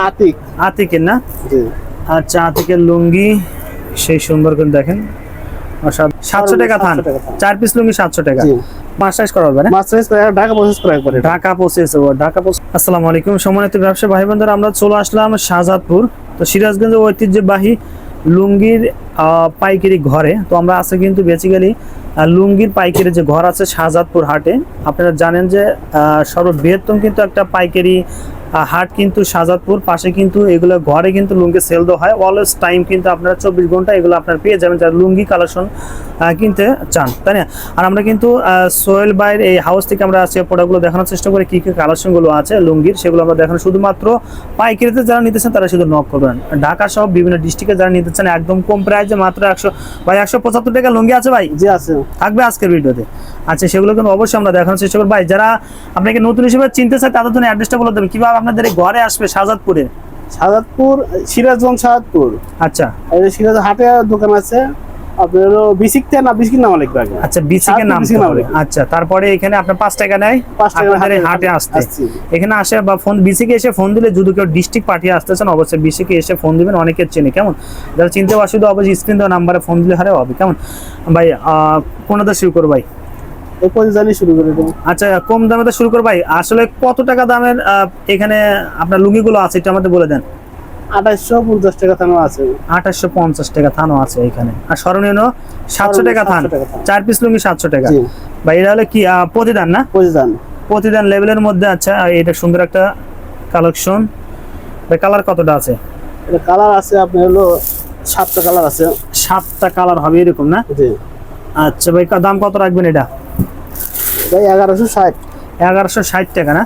আতিক। আতিকের না? আচ্ছা আতিকের লুঙ্গি সেই সুন্দর করে দেখেন। সাতশো টাকা থান। 700 টাকা থান। চার পিস লুঙ্গি সাতশো টাকা। জি। করা হবে না? মাছ সাইজ ঢাকা প্রসেস করে একবারে ঢাকা পৌঁছেছে ঢাকা পৌঁছে আসসালামু আলাইকুম। সম্মানিত ব্যবসা ভাই বোনদের আমরা চলে আসলাম শাহজাদপুর। তো সিরাজগঞ্জ ঐতিহ্যবাহী লুঙ্গির আহ, পাইকারি ঘরে। তো আমরা আছে কিন্তু বেসিক্যালি লুঙ্গির পাইকারি যে ঘর আছে শাহজাদপুর হাটে আপনারা জানেন যে আহ, সর্ববৃহত্তম কিন্তু একটা পাইকারি হাট কিন্তু শাহজাদপুর পাশে কিন্তু এগুলো ঘরে কিন্তু লুঙ্গি সেল দেওয়া হয়। অলওয়েজ টাইম কিন্তু আপনারা চব্বিশ ঘণ্টা এগুলো আপনার পেয়ে যাবেন যারা লুঙ্গি কালেকশন কিনতে চান তাই না? আর আমরা কিন্তু সোহেল বাইর এই হাউস থেকে আমরা আজকে প্রোডাক্টগুলো দেখানোর চেষ্টা করি কী কী কালেকশনগুলো আছে লুঙ্গির সেগুলো আমরা দেখানো শুধুমাত্র পাইকারিতে যারা নিতে চান তারা শুধু নক করবেন। ঢাকা সহ বিভিন্ন ডিস্ট্রিক্টে যারা নিতে চান একদম কম প্রাইসে মাত্র একশো ভাই একশো পঁচাত্তর টাকা লুঙ্গি আছে ভাই? জি আছে। থাকবে আজকের ভিডিওতে। আচ্ছা সেগুলো কিন্তু অবশ্যই আমরা দেখানোর চেষ্টা করব। ভাই যারা আপনাকে নতুন হিসেবে চিনতে চায় তাদের জন্য অ্যাড্রেসটা বলে দেবেন। কীভাবে আপনাদের ঘরে আসবে শাহজাদপুরে সাজাদপুর সিরাজগঞ্জ সাজাদপুর। আচ্ছা। সিরাজ হাটে দোকান আছে। আপনার বিসিকতে না বিসিক নামা লিখবে আগে। আচ্ছা নাম। আচ্ছা তারপরে এখানে আপনার পাঁচ টাকা নেয়। পাঁচ টাকা হাটে আসতে। এখানে আসে বা ফোন বিসিকে এসে ফোন দিলে যদি কেউ ডিস্ট্রিক্ট পাঠিয়ে আসতেছেন অবশ্যই বিসিকে এসে ফোন দিবেন অনেকের চেনে। কেমন? যারা চিনতে অসুবিধা অবশ্যই স্ক্রিন দেওয়া নাম্বারে ফোন দিলে হারে হবে। কেমন? ভাই আহ, কোনটা শুরু করব ভাই? শুরু করে দেবো। আচ্ছা কম দামে তো শুরু করব ভাই। আসলে কত টাকা দামের এখানে আপনার লুঙ্গিগুলো আছে এটা আমাদের বলে দেন? আঠাশশো পঞ্চাশ টাকা থানা আছে। আঠাশশো পঞ্চাশ টাকা আছে এখানে। আর স্মরণীয় সাতশো টাকা থান। 700 টাকা থান। চার পিস লুঙ্গি সাতশো টাকা। ভাই এটা হলে কি প্রতিদান না? প্রতিদান। প্রতিদান লেভেলের মধ্যে আচ্ছা এটা সুন্দর একটা কালেকশন কালার কতটা আছে? এটা কালার আছে আপনার হলো সাতটা কালার আছে। সাতটা কালার হবে এরকম না? আচ্ছা ভাই দাম কত রাখবেন এটা? ভাই এগারোশো ষাট। এগারোশো ষাট টাকা না?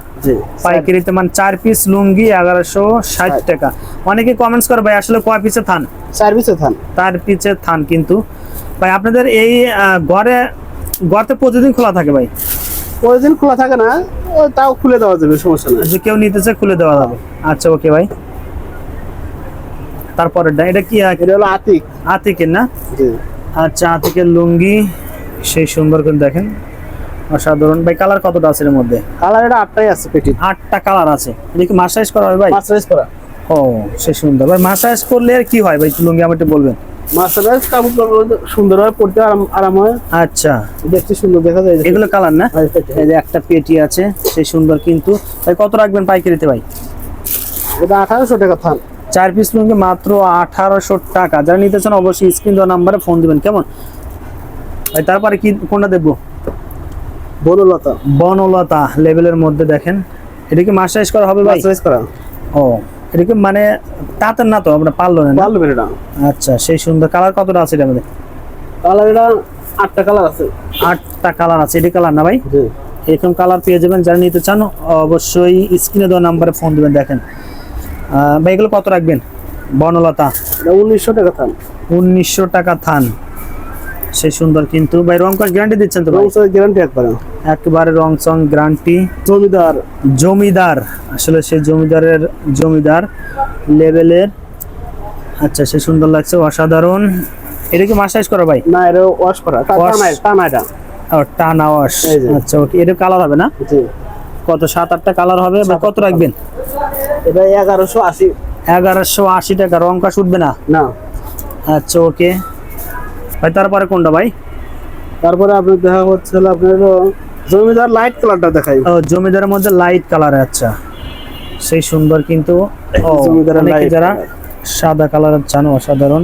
পাইকারিতে মানে চার পিস লুঙ্গি এগারোশো ষাট। টাকা। অনেকে কমেন্টস করে ভাই আসলে কয় পিসে থান? সার্ভিসে থান। থান কিন্তু। ভাই আপনাদের এই ঘরে প্রতিদিন খোলা থাকে ভাই? প্রতিদিন খোলা থাকে না তাও খুলে দেওয়া যাবে সমস্যা যে কেউ নিতে চায় খুলে দেওয়া যাবে। আচ্ছা ওকে ভাই। তারপরে এটা কি এটা হলো আতিক। আতিকের না? আচ্ছা আতিকের লুঙ্গি সেই সুন্দর করে দেখেন। অসাধারণ। ভাই কালার কতটা আছে এর মধ্যে? কালার এটা আটটাই আছে পেটি। আটটা কালার আছে। এটা কি মাসাজ করা হয় ভাই? মাছ সাইজ করা। ও সে সুন্দর। ভাই মাসাজ করলে আর কি হয়? ভাই লুঙ্গি আমার একটু বলবেন। মাছ সাইজ কাপড় সুন্দর হয় পড়তে আরাম আরাম হয়। আচ্ছা। দেখতে সুন্দর দেখা যায়। এগুলো কালার না? এই যে একটা পেটি আছে সেই সুন্দর কিন্তু। ভাই কত রাখবেন পাইকারিতে ভাই? এটা আঠারোশো টাকা থান। চার পিস লুঙ্গি মাত্র আঠারোশো টাকা। যারা নিতে চান অবশ্যই স্ক্রিন দেওয়া নাম্বারে ফোন দিবেন কেমন? ভাই তারপরে কি কোনটা দেখব? বনলতা। বনলতা লেভেলের মধ্যে দেখেন। এটা কি মাসাজ করা হবে ভাই? মাছ সাইজ করা। ও এটা কি মানে তাঁতের না তো? আমরা পারল না? ভালো এটা আচ্ছা সেই সুন্দর কালার কতটা আছে এটার মধ্যে? কালার এটা আটটা কালার আছে। আটটা কালার আছে। এটি কালার না ভাই? এরকম কালার পেয়ে যাবেন। যারা নিতে চান অবশ্যই স্ক্রিনে দেওয়া নাম্বারে ফোন দিবেন দেখেন। ভাই এগুলো কত রাখবেন? বনলতা? উনিশশো টাকা থান। উনিশশো টাকা থান। সেই সুন্দর কিন্তু। ভাই রং কস গ্যারান্টি দিচ্ছেন তো ভাই? রং সাইজ গ্যারান্টি একবারে? একেবারে রং সং গ্যারান্টি জমিদার। জমিদার। আসলে সেই জমিদারের জমিদার লেভেলের। আচ্ছা সে সুন্দর লাগছে অসাধারণ। এটা কি মাসাজ করা ভাই? না এটা ওয়াশ করা। টানা এটা। ও টানা ওয়াশ আচ্ছা ওকে এটা কালার হবে না? জি। কত সাত আটটা কালার হবে বা কত রাখবেন? এটা এগারোশো আশি। এগারোশো আশি টাকা। রং কাশ উঠবে না? না। আচ্ছা ওকে ভাই তারপরে কোনটা ভাই? তারপরে আপনার দেখা হচ্ছে আপনার জমিদার লাইট কালারটা দেখাই। ও জমিদারের মধ্যে লাইট কালার আচ্ছা। সেই সুন্দর কিন্তু জমিদারের light যারা সাদা কালার চান অসাধারণ।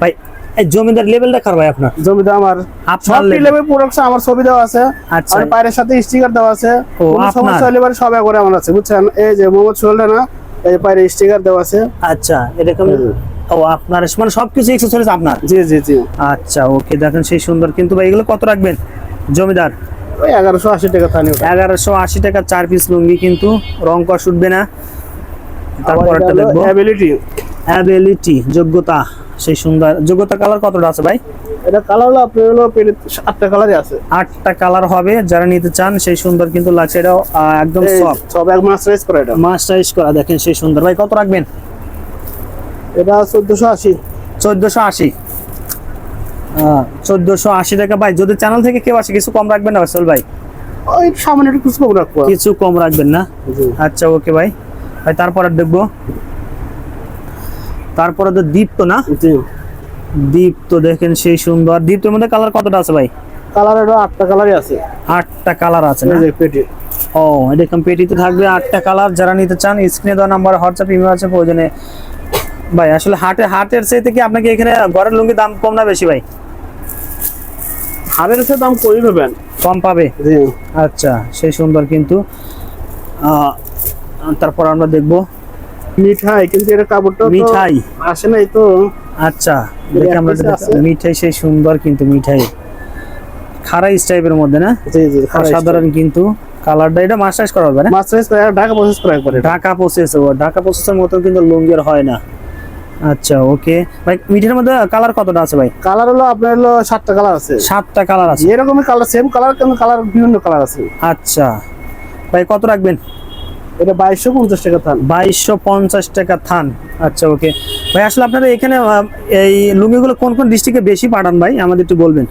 ভাই এই জমিদার লেভেলটা কার ভাই আপনার? জমিদার আমার। আপনার। লেভেল প্রোডাক্টস আমার ছবি দেওয়া আছে। আচ্ছা। আর পায়ের সাথে স্টিকার দেওয়া আছে। ও, কোনো আপনার? সমস্যা হলে এবার সব একবারে আমার আছে বুঝছেন? এই যে মোহাম্মদ সোহেল না এই পায়ের স্টিকার দেওয়া আছে। আচ্ছা এরকম। ও আপনার মানে সবকিছু এক্সেসরিজ আপনার? জি জি জি। আচ্ছা ওকে দেখেন সেই সুন্দর। কিন্তু ভাই এগুলো কত রাখবেন? জমিদার? ওই এগারোশো আশি টাকা থানি এগারোশো আশি টাকা চার পিস লুঙ্গি কিন্তু রং কষ উঠবে না। তারপরটা দেখব। অ্যাবিলিটি অ্যাবিলিটি যোগ্যতা সেই সুন্দর। যোগ্যতা কালার কতটা আছে ভাই? এটা কালার হলো আপনার হলো আটটা কালারই আছে। আটটা কালার হবে যারা নিতে চান সেই সুন্দর কিন্তু লাগছে। আহ, একদম সফট সব এক মাস রেস করে এটা। মাস্টারাইজ করা দেখেন সেই সুন্দর। ভাই কত রাখবেন? এটা চোদ্দশো আশি। চোদ্দশো আশি। চোদ্দশো আশি টাকা ভাই যদি চ্যানেল থেকে কেউ আসে কিছু কম রাখবেন না আসল ভাই? ওই সামান্য একটু কিছু কম রাখব। কিছু কম রাখবেন না? আচ্ছা ওকে ভাই। ভাই তারপর আর দেখব। তারপরে তো দীপ্ত না? দীপ্ত দেখেন সেই সুন্দর। দীপ্তের মধ্যে কালার কতটা আছে ভাই? কালার এটা আটটা কালারই আছে। আটটা কালার আছে না? পেটি। ও এরকম পেটিতে থাকবে আটটা কালার যারা নিতে চান স্ক্রিনে দেওয়া নাম্বার হোয়াটসঅ্যাপ ইমেল আছে প্রয়োজনে ভাই আসলে হাটে হাটের চাইতে কি আপনাকে এখানে ঘরের লুঙ্গি দাম কম না বেশি ভাই? সাথে দাম কমই পাবেন। কম পাবে? আচ্ছা সেই সুন্দর কিন্তু। তারপর আমরা দেখব। মিঠাই কিন্তু এটা কাপড়টা মিঠাই। আসে নাই তো। আচ্ছা দেখি আমরা। মিঠাই সেই সুন্দর কিন্তু মিঠাই। খারাই টাইপের মধ্যে না? জি জি সাধারণ কিন্তু। কালারটা এটা মাস্টাইজ করা হবে না? মাস্টার ঢাকা প্রসেস করা একবারে। ঢাকা প্রসেস ঢাকা প্রসেসের মতো কিন্তু লুঙ্গির হয় না। আচ্ছা ওকে ভাই মিডিয়ার মধ্যে কালার কতটা আছে ভাই? কালার হলো আপনার হলো সাতটা কালার আছে। সাতটা কালার আছে। এরকমই কালার সেম কালার কিন্তু কালার বিভিন্ন কালার আছে। আচ্ছা। ভাই কত রাখবেন? এটা বাইশশো পঞ্চাশ টাকা থান। বাইশশো পঞ্চাশ টাকা থান। আচ্ছা ওকে ভাই আসলে আপনারা এখানে এই লুঙ্গিগুলো কোন কোন ডিস্ট্রিক্টে বেশি পাঠান ভাই? আমাদের একটু বলবেন।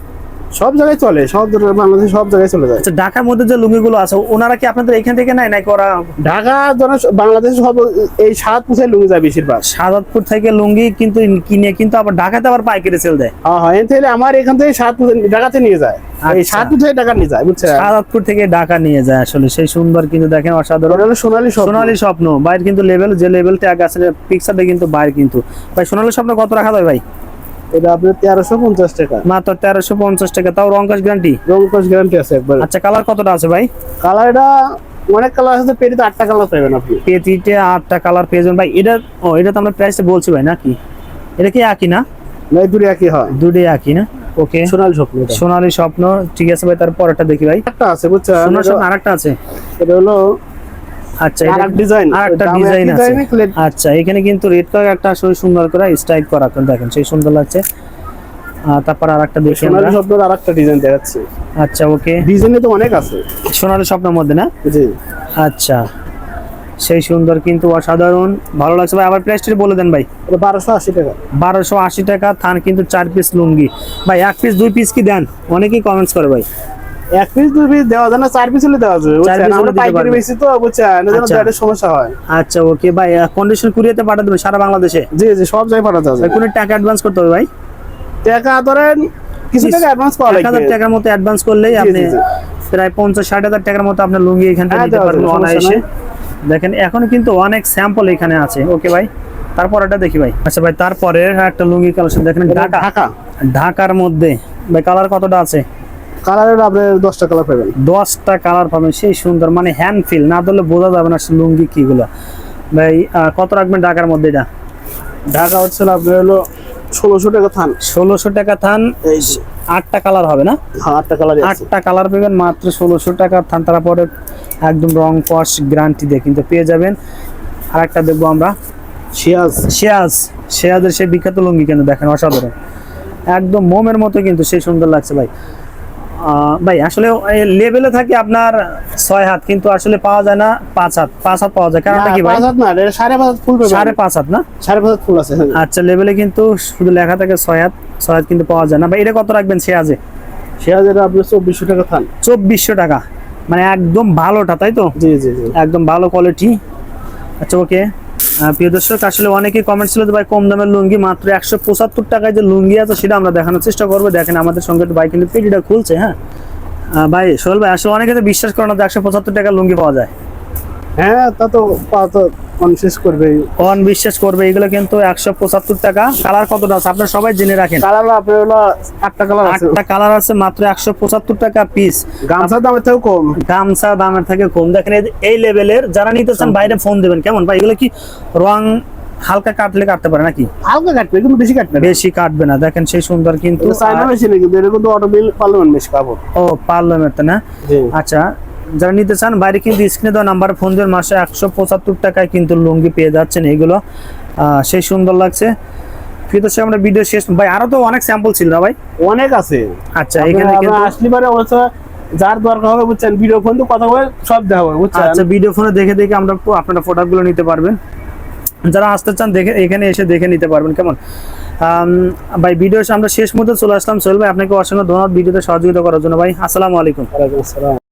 সব জায়গায় চলে সব বাংলাদেশে সব জায়গায় চলে যায়। আচ্ছা ঢাকার মধ্যে যে লুঙ্গিগুলো আছে ওনারা কি আপনাদের এখান থেকে নেয় নাকি ওরা ঢাকা বাংলাদেশে সব এই সাত পুষায় লুঙ্গি যায় বেশিরভাগ। সাদাতপুর থেকে লুঙ্গি কিন্তু কিনে কিন্তু আবার ঢাকাতে আবার পাইকারি সেল দেয়। হ্যাঁ হ্যাঁ তাহলে আমার এখান থেকে পুষে ঢাকাতে নিয়ে যায়। এই আচ্ছা। সাত পুষায় টাকা নিয়ে যায় বুঝছেন? সাদাতপুর থেকে ঢাকা নিয়ে যায় আসলে সেই সুন্দর কিন্তু দেখেন অসাধারণ। সোনালী সোনালী স্বপ্ন। বাইরে কিন্তু লেভেল যে লেভেল ট্যাগ আছে পিকচারটা কিন্তু বাইরে কিন্তু। ভাই সোনালী স্বপ্ন কত রাখা যায় ভাই? এটা আপনার তেরোশো পঞ্চাশ টাকা। মাত্র তেরোশো পঞ্চাশ টাকা। তাও রংকাশ গ্যারান্টি রং গ্যারান্টি আছে একবার। আচ্ছা কালার কতটা আছে ভাই? কালার এটা অনেক কালার আছে পেটিতে আটটা কালার পাবেন আপনি। পেটিতে আটটা কালার পেয়ে যাবেন। ভাই এটা ও এটা তো আমরা প্রাইসটা বলছি ভাই নাকি? এটা কি একই না? নয় দূরে একই হয়। দুটোই একই না? ওকে সোনালী স্বপ্ন সোনালী স্বপ্ন ঠিক আছে ভাই তার পরেরটা দেখি ভাই। একটা আছে বুঝছেন? সোনালী স্বপ্ন আরেকটা আছে? এটা হলো আচ্ছা এটা ডিজাইন আরেকটা ডিজাইন আছে। আচ্ছা এখানে কিন্তু রেড কালার একটা আসলে সুন্দর করে স্ট্রাইক করা দেখেন সেই সুন্দর লাগছে। তারপর আরেকটা দেখি সোনালী স্বপ্নের আরেকটা ডিজাইন দেখাচ্ছি। আচ্ছা ওকে। ডিজাইনে তো অনেক আছে। সোনালী স্বপ্নের মধ্যে না? জি। আচ্ছা সেই সুন্দর কিন্তু অসাধারণ। ভালো লাগছে ভাই আবার প্রাইসটা বলে দেন ভাই। বারোশো আশি টাকা। বারোশো আশি টাকা থান কিন্তু চার পিস লুঙ্গি। ভাই এক পিস দুই পিস কি দেন? অনেকেই কমেন্টস করে ভাই। এক পিস দুই পিস দেওয়া যায় না চার পিস হলে দেওয়া যাবে বুঝছেন? আমরা পাইকারি বেশি তো বুঝছেন? এজন্য আচ্ছা। সমস্যা হয়। আচ্ছা ওকে ভাই কন্ডিশন কুরিয়াতে পাঠা দেবে সারা বাংলাদেশে? জি জি সব জায়গায় পাঠাতে হবে। কোনো টাকা অ্যাডভান্স করতে হবে ভাই? টাকা ধরেন কিছু টাকা অ্যাডভান্স করা এক হাজার লাগবে। টাকার মতো অ্যাডভান্স করলেই আপনি। প্রায় পঞ্চাশ ষাট হাজার টাকার মতো আপনার লুঙ্গি এখান থেকে হ্যাঁ, নিতে পারবেন অনায়াসে দেখেন এখনও কিন্তু অনেক স্যাম্পল এখানে আছে ওকে ভাই? তারপর এটা দেখি ভাই। আচ্ছা ভাই তারপরে একটা লুঙ্গি কালেকশন দেখেন ঢাকা। ঢাকা। ঢাকার মধ্যে ভাই কালার কতটা আছে? কালারের আপনি দশটা কালার পাবেন। দশটা কালার পাবেন সেই সুন্দর মানে হ্যান্ড ফিল না ধরলে বোঝা যাবে না লুঙ্গি কিগুলো। ভাই কত রাখবেন ঢাকার মধ্যে এটা? ঢাকা হচ্ছে আপনার হলো ষোলোশো টাকা থান। ষোলোশো টাকা থান এই আটটা কালার হবে না? হ্যাঁ আটটা কালার আছে। আটটা কালার পাবেন মাত্র ষোলোশো টাকা থান তারপরে একদম রং কস গ্যারান্টি দিয়ে কিন্তু পেয়ে যাবেন। আর একটা দেখব আমরা। শিয়াজ। শেয়াজ শেয়াজের সেই বিখ্যাত লুঙ্গি কিন্তু দেখেন অসাধারণ। একদম মোমের মতো কিন্তু সেই সুন্দর লাগছে ভাই। ভাই আসলে লেভেলে থাকে আপনার ছয় হাত কিন্তু আসলে পাওয়া যায় না পাঁচ হাত। পাঁচ হাত পাওয়া যায়। কারণটা কি ভাই? পাঁচ হাত না সাড়ে পাঁচ হাত ফুল সাড়ে পাঁচ হাত না? সাড়ে পাঁচ হাত ফুল আছে হ্যাঁ। আচ্ছা লেভেলে কিন্তু শুধু লেখা থাকে ছয় হাত ছয় হাত কিন্তু পাওয়া যায় না। ভাই এটা কত রাখবেন শেয়াজে? শিয়াজ এটা আপনার চব্বিশশো টাকা থান। চব্বিশশো টাকা। মানে একদম ভালোটা তাই তো? জি জি জি। একদম ভালো কোয়ালিটি আচ্ছা ওকে প্রিয় দর্শক, আসলে অনেকেই কমেন্ট ছিল ভাই কম দামের লুঙ্গি, মাত্র একশো পঁচাত্তর টাকায় যে লুঙ্গি আছে, সেটা আমরা দেখানোর চেষ্টা করব। দেখেন, আমাদের সঙ্গে ভাই কিন্তু পেটিটা খুলছে হ্যাঁ? ভাই, সোহেল ভাই, আসলে অনেকে তো বিশ্বাস করে না যে একশো পঁচাত্তর টাকার লুঙ্গি পাওয়া যায়। হ্যাঁ তা তো করবে বিশ্বাস করবে এগুলো কিন্তু একশো পঁচাত্তর টাকা। কালার কতটা আছে? আপনারা সবাই জেনে রাখেন। কালার আপনার হলো আটটা কালার আছে। আটটা কালার আছে মাত্র একশো পঁচাত্তর টাকা পিস গামছার দামের থেকেও কম। গামছা দামের থেকে কম। দেখেন এই- লেভেলের যারা নিতে চান বাইরে ফোন দেবেন। কেমন? ভাই এগুলো কি রং হালকা কাটলে কাটতে পারে নাকি? হালকা কাটবে কিন্তু বেশি কাটবে না। বেশি কাটবে না। দেখেন সেই সুন্দর কিন্তু আর- মেশিনে কিন্তু এটা কিন্তু অটোমিল পার্লামেন্ট মেশিন কাপড় ও পার্লামেন্ট না? আচ্ছা যারা নিতে চান বাইরে কিন্তু স্ক্রিনে দেওয়া নাম্বার ফোন দেবেন। মাসে একশো পঁচাত্তর টাকায় কিন্তু লুঙ্গি পেয়ে যাচ্ছেন এইগুলো সেই সুন্দর লাগছে। ফিরতে সে আমরা ভিডিও শেষ ভাই আরও তো অনেক স্যাম্পল ছিল না ভাই? অনেক আছে। আচ্ছা এখানে আসলে পারে অবশ্য যার দরকার হবে বুঝছেন ভিডিও ফোন তো কথা বলে সব দেওয়া হবে বুঝছেন? আচ্ছা ভিডিও ফোনে দেখে দেখে আমরা আপনারা প্রোডাক্টগুলো নিতে পারবেন। যারা আসতে চান দেখে এখানে এসে দেখে নিতে পারবেন কেমন? ভাই ভিডিও আমরা শেষ মুহূর্তে চলে আসলাম। সোহেল ভাই আপনাকে অসংখ্য ধন্যবাদ ভিডিওতে সহযোগিতা করার জন্য ভাই। আসসালামু আলাইকুম। ওয়ালাইকুম আসসালাম।